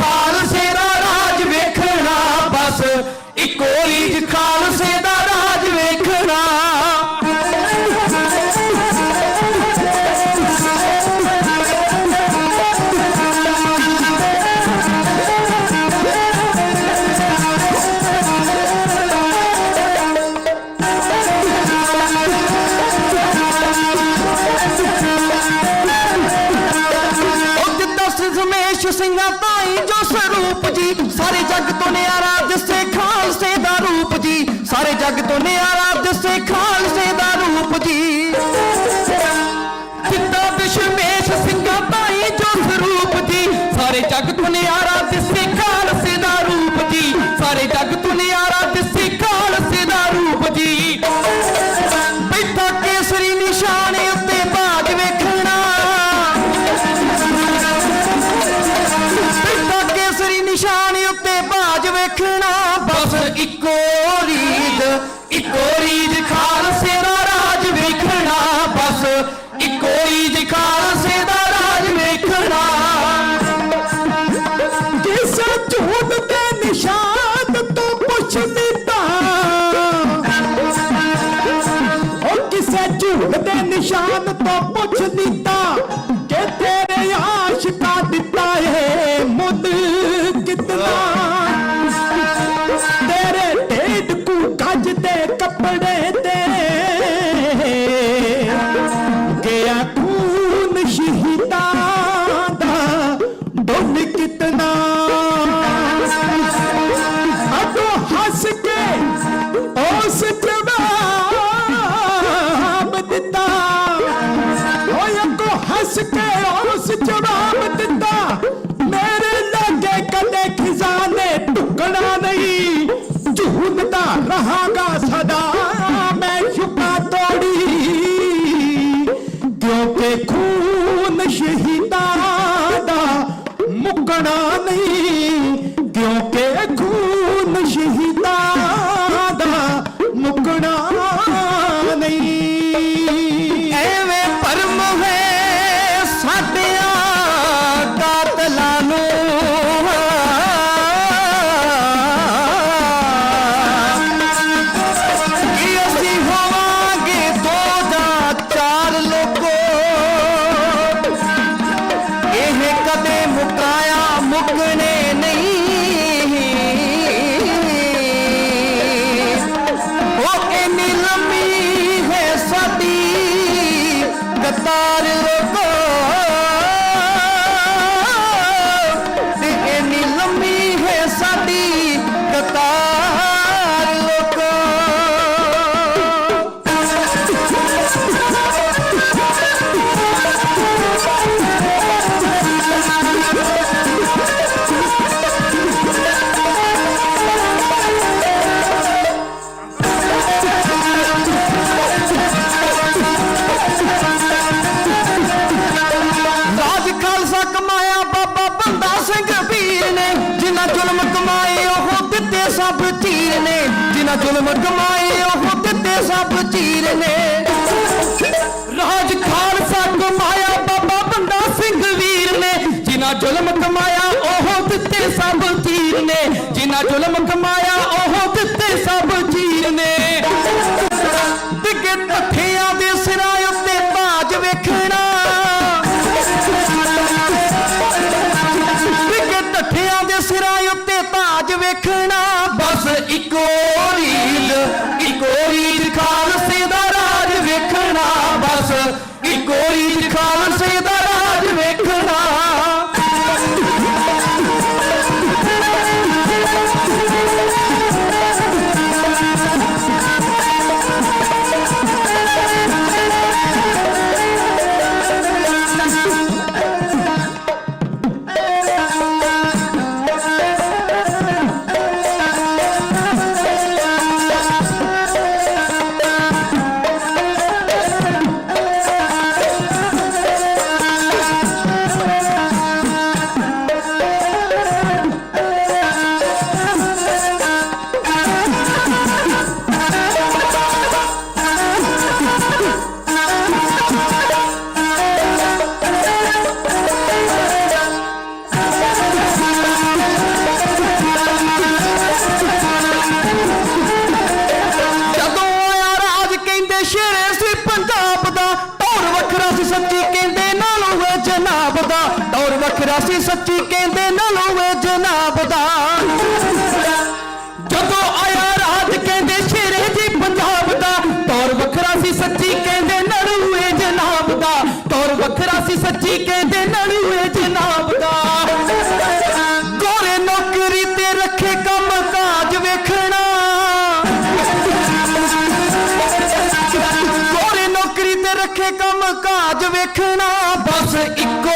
ਰੀਜ ਸਿਰਮੇਸ਼ ਸਿੰਘਾਂ ਤਾਈ ਜੋ ਸਰੂਪ ਜੀ, ਸਾਰੇ ਜੱਗ ਤੋਂ ਨਿਆਰਾ ਦਿਸੇ ਖਾਲਸੇ ਦਾ ਰੂਪ ਜੀ, ਸਾਰੇ ਜੱਗ ਤੋਂ ਨਿਆਰਾ ਦਿਸੇ ਖਾਲਸੇ ਦਾ ਰੂਪ ਜੀ। ਜਿੱਦਾਂ ਵਿਸ਼ਮੇਸ਼ ਸਿੰਘਾਂ ਤਾਈ ਜੋ ਸਰੂਪ ਜੀ, ਸਾਰੇ ਜੱਗ ਤੋਂ ਨਿਆਰਾ ਬਸ ਇੱਕੋ ਰੀਜ ਇੱਕੋ ਰੀਜ ਖਾਲਸੇ ਦਾ ਰਾਜ ਵੇਖਣਾ, ਬਸ ਇੱਕੋ ਰੀਜ ਖਾਲਸੇ ਦਾ ਰਾਜ ਵੇਖਣਾ। ਜਿਸ ਝੂਠ ਤੇ ਨਿਸ਼ਾਨ ਤੋਂ ਪੁੱਛਦੀ ਤਾਂ ਉਹ ਕਿਸੇ ਝੂਠ ਦੇ ਨਿਸ਼ਾਨ ਤੋਂ ਪੁੱਛਦੀ Yeah. body. Look. ਜਿਨ੍ਹਾਂ ਜ਼ੁਲਮ ਕਮਾਏ ਉਹ ਦਿੱਤੇ ਸਭ ਚੀਰ ਨੇ। ਰਾਜ ਖਾਲਸਾ ਕਮਾਇਆ ਬਾਬਾ ਬੰਦਾ ਸਿੰਘ ਵੀਰ ਨੇ। ਜਿਨ੍ਹਾਂ ਜ਼ੁਲਮ ਕਮਾਇਆ ਉਹ ਦਿੱਤੇ ਸਭ ਚੀਰ ਨੇ। ਜਿਨ੍ਹਾਂ ਜ਼ੁਲਮ ਕਮਾਇਆ ਉਹ ਦਿੱਤੇ ਸਭ ਚੀਰ ਨੇ। ਡਿੱਗੇ ਪੱਠਿਆਂ ਦੇ ਸਿਰਾਂ ਉੱਤੇ ਬਾਜ ਵੇਖਣਾ। ਡਿੱਗੇ ਟੱਠਿਆਂ ਦੇ ਸਿਰਾਂ ਉੱਤੇ ਤਾਜ ਵੇਖਣਾ। ਬਸ ਇੱਕੋ ਸ਼ੇਰੇ ਸੀ ਪੰਜਾਬ ਦਾ ਟੌਰ ਵੱਖਰਾ ਸੀ ਸੱਚੀ ਕਹਿੰਦੇ ਨਾਲੋਂ ਵੇ ਜਨਾਬ ਦਾ ਟੌਰ ਵੱਖਰਾ ਸੀ ਸੱਚੀ ਕਹਿੰਦੇ ਨਾਲੋਂ ਵੇ ਜਨਾਬ ਦਾ ਜਦੋਂ ਆਇਆ ਰਾਤ ਕਹਿੰਦੇ ਸ਼ੇਰੇ ਜੀ ਪੰਜਾਬ ਦਾ ਟੌਰ ਵੱਖਰਾ ਸੀ ਸੱਚੀ ਕਹਿੰਦੇ ਨਾਲੋਂ ਵੇ ਜਨਾਬ ਦਾ ਟੌਰ ਵੱਖਰਾ ਸੀ ਸੱਚੀ ਕਹਿੰਦੇ ਨਾਲੋਂ ਵੇ ਜਨਾਬ ਦਾ ਗੋਰੇ ਨੌਕਰੀ ਤੇ ਰੱਖੇ ਕੰਮ ਕਾਜ ਵੇਖਣਾ ਵੇਖਣਾ ਬਸ ਇੱਕੋ